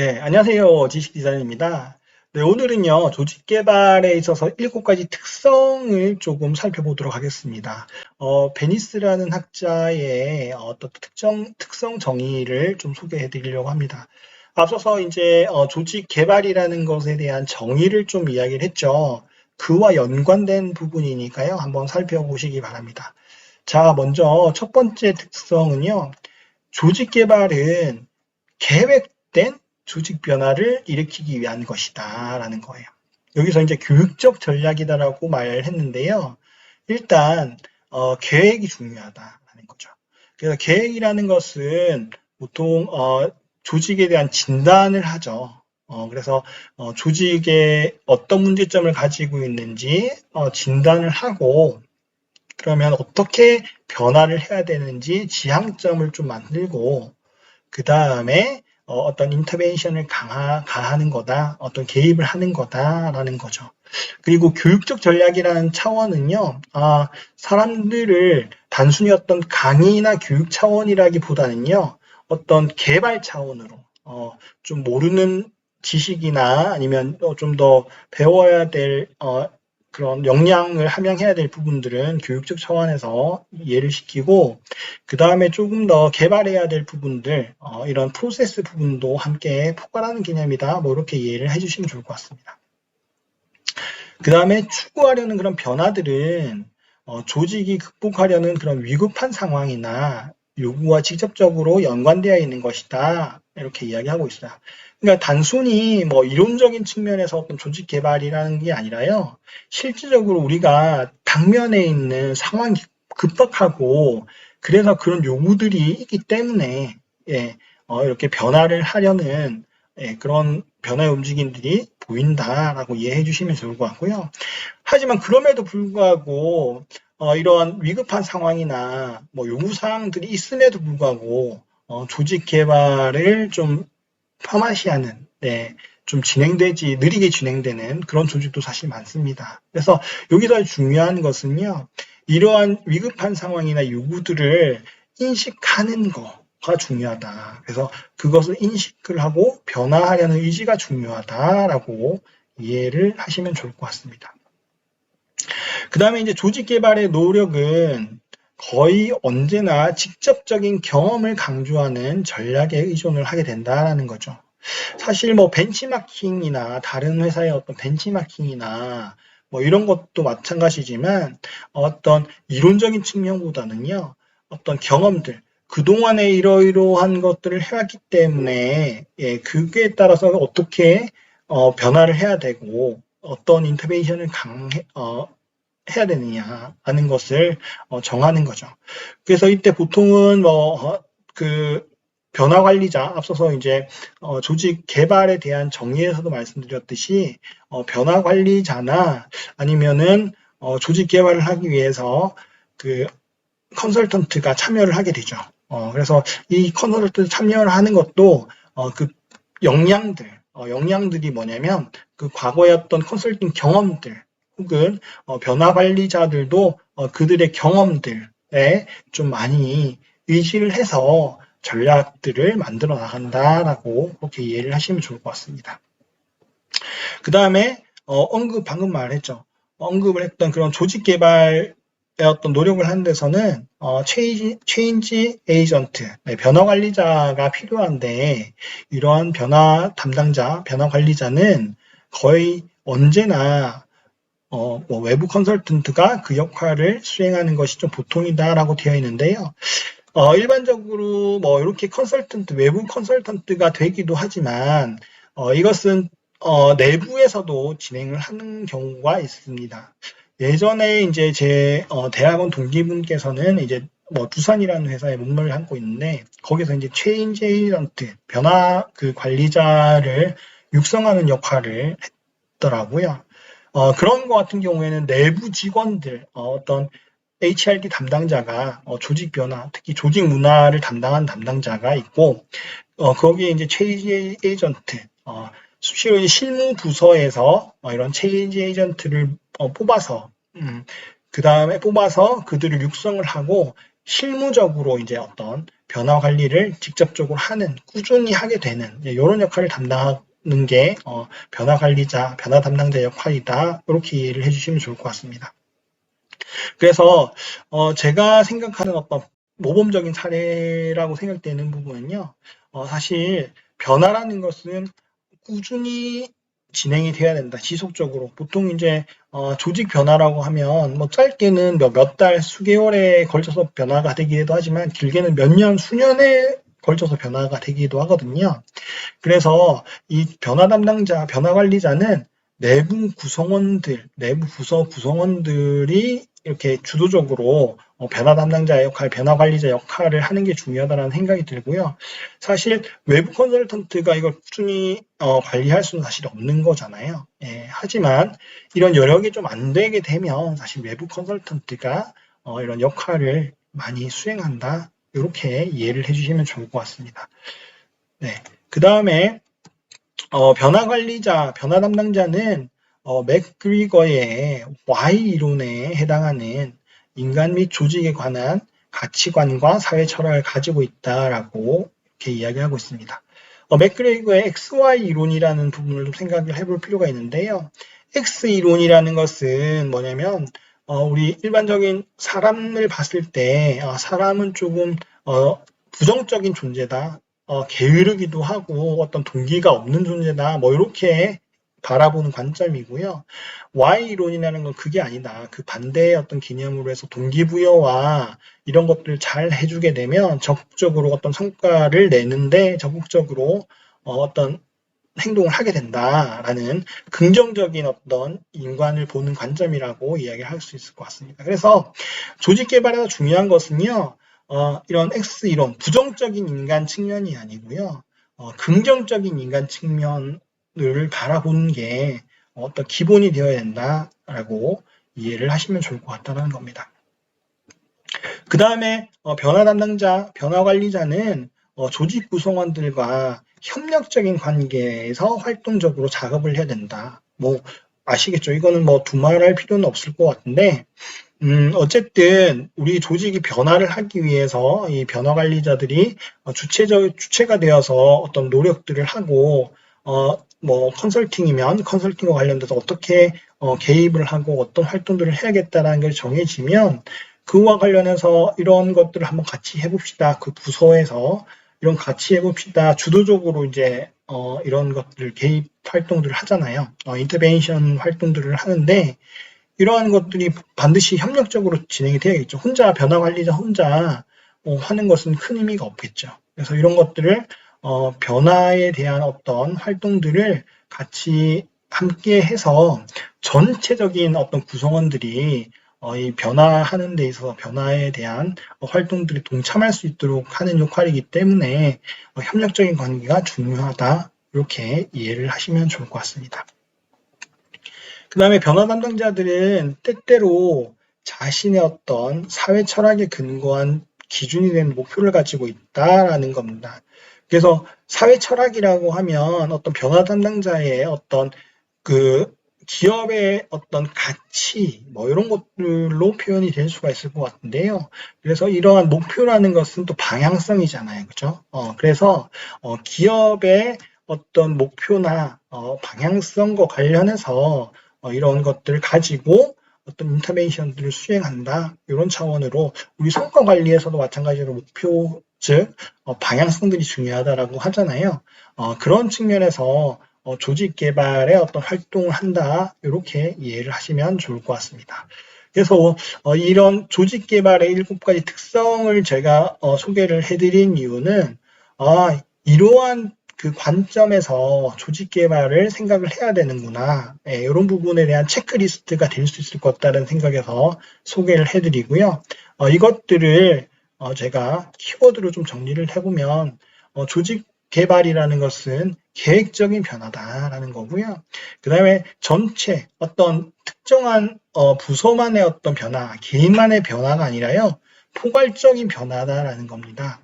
네, 안녕하세요. 지식 디자인입니다. 네, 오늘은요, 조직 개발에 있어서 일곱 가지 특성을 조금 살펴보도록 하겠습니다. 어, 베니스라는 학자의 어떤 특정, 특성 정의를 좀 소개해 드리려고 합니다. 앞서서 이제 어, 조직 개발이라는 것에 대한 정의를 좀 이야기를 했죠. 그와 연관된 부분이니까요. 한번 살펴보시기 바랍니다. 자, 먼저 첫 번째 특성은요. 조직 개발은 계획된 조직 변화를 일으키기 위한 것이다 라는 거예요. 여기서 이제 교육적 전략이다라고 말을 했는데요. 일단 어, 계획이 중요하다라는 거죠. 그래서 계획이라는 것은 보통 어, 조직에 대한 진단을 하죠. 어, 그래서 어, 조직에 어떤 문제점을 가지고 있는지 어, 진단을 하고 그러면 어떻게 변화를 해야 되는지 지향점을 좀 만들고 그 다음에 어, 떤 인터벤션을 강화, 가하는 거다, 어떤 개입을 하는 거다라는 거죠. 그리고 교육적 전략이라는 차원은요, 아, 사람들을 단순히 어떤 강의나 교육 차원이라기보다는요, 어떤 개발 차원으로, 어, 좀 모르는 지식이나 아니면 좀 더 배워야 될, 어, 그런 역량을 함양해야 될 부분들은 교육적 차원에서 이해를 시키고 그 다음에 조금 더 개발해야 될 부분들 어, 이런 프로세스 부분도 함께 포괄하는 개념이다 뭐 이렇게 이해를 해주시면 좋을 것 같습니다. 그 다음에 추구하려는 그런 변화들은 어, 조직이 극복하려는 그런 위급한 상황이나 요구와 직접적으로 연관되어 있는 것이다 이렇게 이야기하고 있어요. 그러니까 단순히 뭐 이론적인 측면에서 어떤 조직 개발이라는 게 아니라요. 실질적으로 우리가 당면에 있는 상황이 급박하고 그래서 그런 요구들이 있기 때문에 예, 어, 이렇게 변화를 하려는 예, 그런 변화의 움직임들이 보인다라고 이해해 주시면 좋을 것 같고요. 하지만 그럼에도 불구하고 어, 이러한 위급한 상황이나 뭐 요구 사항들이 있음에도 불구하고 어, 조직 개발을 좀 파마시하는 네, 좀 진행되지 느리게 진행되는 그런 조직도 사실 많습니다. 그래서 여기서 중요한 것은요. 이러한 위급한 상황이나 요구들을 인식하는 거가 중요하다. 그래서 그것을 인식을 하고 변화하려는 의지가 중요하다라고 이해를 하시면 좋을 것 같습니다. 그 다음에 이제 조직 개발의 노력은 거의 언제나 직접적인 경험을 강조하는 전략에 의존을 하게 된다라는 거죠. 사실 뭐 벤치마킹이나 다른 회사의 어떤 벤치마킹이나 뭐 이런 것도 마찬가지지만 어떤 이론적인 측면보다는요. 어떤 경험들, 그동안에 이러이러한 것들을 해왔기 때문에 예, 그게 따라서 어떻게 어, 변화를 해야 되고 어떤 인터벤션을 강해 어, 해야 되느냐 하는 것을 어, 정하는 거죠. 그래서 이때 보통은 뭐그 어, 변화 관리자 앞서서 이제 어, 조직 개발에 대한 정의에서도 말씀드렸듯이 어, 변화 관리자나 아니면은 어, 조직 개발을 하기 위해서 그 컨설턴트가 참여를 하게 되죠. 어, 그래서 이 컨설턴트 참여를 하는 것도 어, 그 역량들, 어, 역량들이 뭐냐면 그 과거에 어떤 컨설팅 경험들 혹은 어, 변화 관리자들도 어, 그들의 경험들에 좀 많이 의지를 해서 전략들을 만들어 나간다라고 그렇게 이해를 하시면 좋을 것 같습니다. 그 다음에 어, 언급 방금 말했죠. 언급을 했던 그런 조직 개발의 어떤 노력을 하는 데서는 어, 체인지, 체인지 에이전트, 네, 변화 관리자가 필요한데 이러한 변화 담당자, 변화 관리자는 거의 언제나 어, 뭐 외부 컨설턴트가 그 역할을 수행하는 것이 좀 보통이다라고 되어 있는데요. 어, 일반적으로 뭐 이렇게 컨설턴트, 외부 컨설턴트가 되기도 하지만 어, 이것은 어, 내부에서도 진행을 하는 경우가 있습니다. 예전에 이제 제 어, 대학원 동기분께서는 이제 뭐 두산이라는 회사에 몸을 안고 있는데 거기서 이제 체인지 에이전트 변화 그 관리자를 육성하는 역할을 했더라고요. 어, 그런 것 같은 경우에는 내부 직원들 어, 떤 HRD 담당자가 어, 조직 변화, 특히 조직 문화를 담당한 담당자가 있고 어, 거기에 이제 체인지 에이전트, 어, 수시로 실무 부서에서 어, 이런 체인지 에이전트를 어, 뽑아서 음, 그 다음에 뽑아서 그들을 육성을 하고 실무적으로 이제 어떤 변화 관리를 직접적으로 하는, 꾸준히 하게 되는 이런 역할을 담당하 는게 어, 변화 관리자, 변화 담당자 역할이다. 이렇게 이해를 해주시면 좋을 것 같습니다. 그래서 어, 제가 생각하는 어떤 모범적인 사례라고 생각되는 부분은요. 어, 사실 변화라는 것은 꾸준히 진행이 돼야 된다. 지속적으로. 보통 이제 어, 조직 변화라고 하면 뭐 짧게는 몇 달, 수개월에 걸쳐서 변화가 되기도 하지만 길게는 몇 년, 수년에 걸쳐서 변화가 되기도 하거든요. 그래서 이 변화 담당자, 변화 관리자는 내부 구성원들, 내부 부서 구성원들이 이렇게 주도적으로 어, 변화 담당자 역할, 변화 관리자 역할을 하는 게 중요하다는 생각이 들고요. 사실 외부 컨설턴트가 이걸 꾸준히 어, 관리할 수는 사실 없는 거잖아요. 예, 하지만 이런 여력이 좀 안 되게 되면 사실 외부 컨설턴트가 어, 이런 역할을 많이 수행한다. 이렇게 이해를 해주시면 좋을 것 같습니다. 네, 그 다음에 어, 변화 관리자, 변화 담당자는 어, 맥그리거의 Y 이론에 해당하는 인간 및 조직에 관한 가치관과 사회 철학을 가지고 있다라고 이렇게 이야기하고 있습니다. 어, 맥그레이거의 XY 이론이라는 부분을 좀 생각을 해볼 필요가 있는데요. X 이론이라는 것은 뭐냐면 어, 우리 일반적인 사람을 봤을 때 어, 사람은 조금 어, 부정적인 존재다, 어, 게으르기도 하고 어떤 동기가 없는 존재다, 뭐 이렇게 바라보는 관점이고요. Y 이론이라는 건 그게 아니다. 그 반대의 어떤 개념으로 해서 동기부여와 이런 것들을 잘 해주게 되면 적극적으로 어떤 성과를 내는데 적극적으로 어, 떤 행동을 하게 된다라는 긍정적인 어떤 인간을 보는 관점이라고 이야기할 수 있을 것 같습니다. 그래서 조직 개발에서 중요한 것은요, 어, 이런 X 이론, 부정적인 인간 측면이 아니고요, 어, 긍정적인 인간 측면 를 바라보는 게 어떤 기본이 되어야 된다라고 이해를 하시면 좋을 것 같다는 겁니다. 그 다음에 어, 변화 담당자, 변화 관리자는 어, 조직 구성원들과 협력적인 관계에서 활동적으로 작업을 해야 된다. 뭐 아시겠죠? 이거는 뭐 두말할 필요는 없을 것 같은데 음, 어쨌든 우리 조직이 변화를 하기 위해서 이 변화 관리자들이 어, 주체적 주체가 되어서 어떤 노력들을 하고 어, 뭐 컨설팅이면 컨설팅과 관련돼서 어떻게 어, 개입을 하고 어떤 활동들을 해야겠다라는 게 정해지면 그와 관련해서 이런 것들을 한번 같이 해봅시다. 그 부서에서 이런 같이 해봅시다. 주도적으로 이제 어, 이런 것들 개입 활동들을 하잖아요. 어, 인터벤션 활동들을 하는데 이러한 것들이 반드시 협력적으로 진행이 돼야겠죠. 혼자 변화 관리자 혼자 어, 하는 것은 큰 의미가 없겠죠. 그래서 이런 것들을 어, 변화에 대한 어떤 활동들을 같이 함께 해서 전체적인 어떤 구성원들이 어, 이 변화하는 데 있어서 변화에 대한 활동들이 동참할 수 있도록 하는 역할이기 때문에 어, 협력적인 관계가 중요하다. 이렇게 이해를 하시면 좋을 것 같습니다. 그 다음에 변화 담당자들은 때때로 자신의 어떤 사회 철학에 근거한 기준이 되는 목표를 가지고 있다라는 겁니다. 그래서 사회 철학이라고 하면 어떤 변화 담당자의 어떤 그 기업의 어떤 가치 뭐 이런 것들로 표현이 될 수가 있을 것 같은데요. 그래서 이러한 목표라는 것은 또 방향성이잖아요, 그렇죠? 어, 그래서 어, 기업의 어떤 목표나 어, 방향성과 관련해서 어, 이런 것들을 가지고 어떤 인터벤션들을 수행한다 이런 차원으로 우리 성과 관리에서도 마찬가지로 목표 즉 어, 방향성들이 중요하다라고 하잖아요. 어, 그런 측면에서 어, 조직 개발에 어떤 활동을 한다 이렇게 이해를 하시면 좋을 것 같습니다. 그래서 어, 이런 조직 개발의 일곱 가지 특성을 제가 어, 소개를 해드린 이유는 아, 이러한 그 관점에서 조직 개발을 생각을 해야 되는구나. 예, 이런 부분에 대한 체크리스트가 될 수 있을 것 같다는 생각에서 소개를 해드리고요. 어, 이것들을 어, 제가 키워드로 좀 정리를 해보면 어, 조직 개발이라는 것은 계획적인 변화다라는 거고요. 그 다음에 전체 어떤 특정한 어, 부서만의 어떤 변화, 개인만의 변화가 아니라요. 포괄적인 변화다라는 겁니다.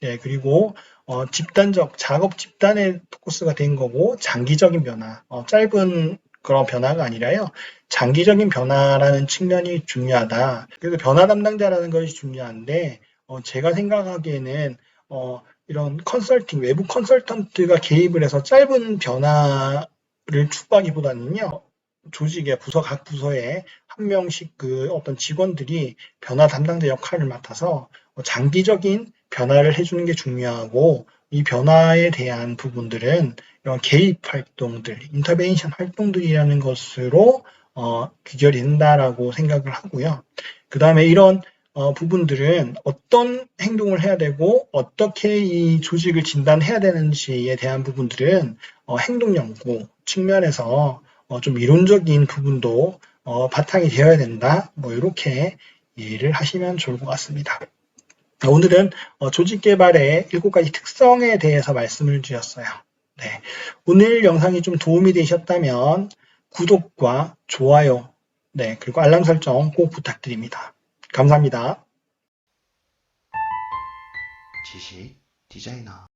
네, 그리고 어, 집단적 작업 집단의 포커스가 된 거고 장기적인 변화, 어, 짧은 그런 변화가 아니라요. 장기적인 변화라는 측면이 중요하다. 그래서 변화 담당자라는 것이 중요한데 어, 제가 생각하기에는 어, 이런 컨설팅, 외부 컨설턴트가 개입을 해서 짧은 변화를 추구하기보다는요, 조직의 부서, 각 부서에 한 명씩 그 어떤 직원들이 변화 담당자 역할을 맡아서 장기적인 변화를 해주는 게 중요하고, 이 변화에 대한 부분들은 이런 개입 활동들, 인터벤션 활동들이라는 것으로 어, 귀결이 된다라고 생각을 하고요. 그 다음에 이런 어, 부분들은 어떤 행동을 해야 되고 어떻게 이 조직을 진단해야 되는지에 대한 부분들은 어, 행동 연구 측면에서 어, 좀 이론적인 부분도 어, 바탕이 되어야 된다. 뭐 이렇게 이해를 하시면 좋을 것 같습니다. 오늘은 어, 조직 개발의 일곱 가지 특성에 대해서 말씀을 드렸어요. 네. 오늘 영상이 좀 도움이 되셨다면 구독과 좋아요, 네, 그리고 알람 설정 꼭 부탁드립니다. 감사합니다. 지식 디자이너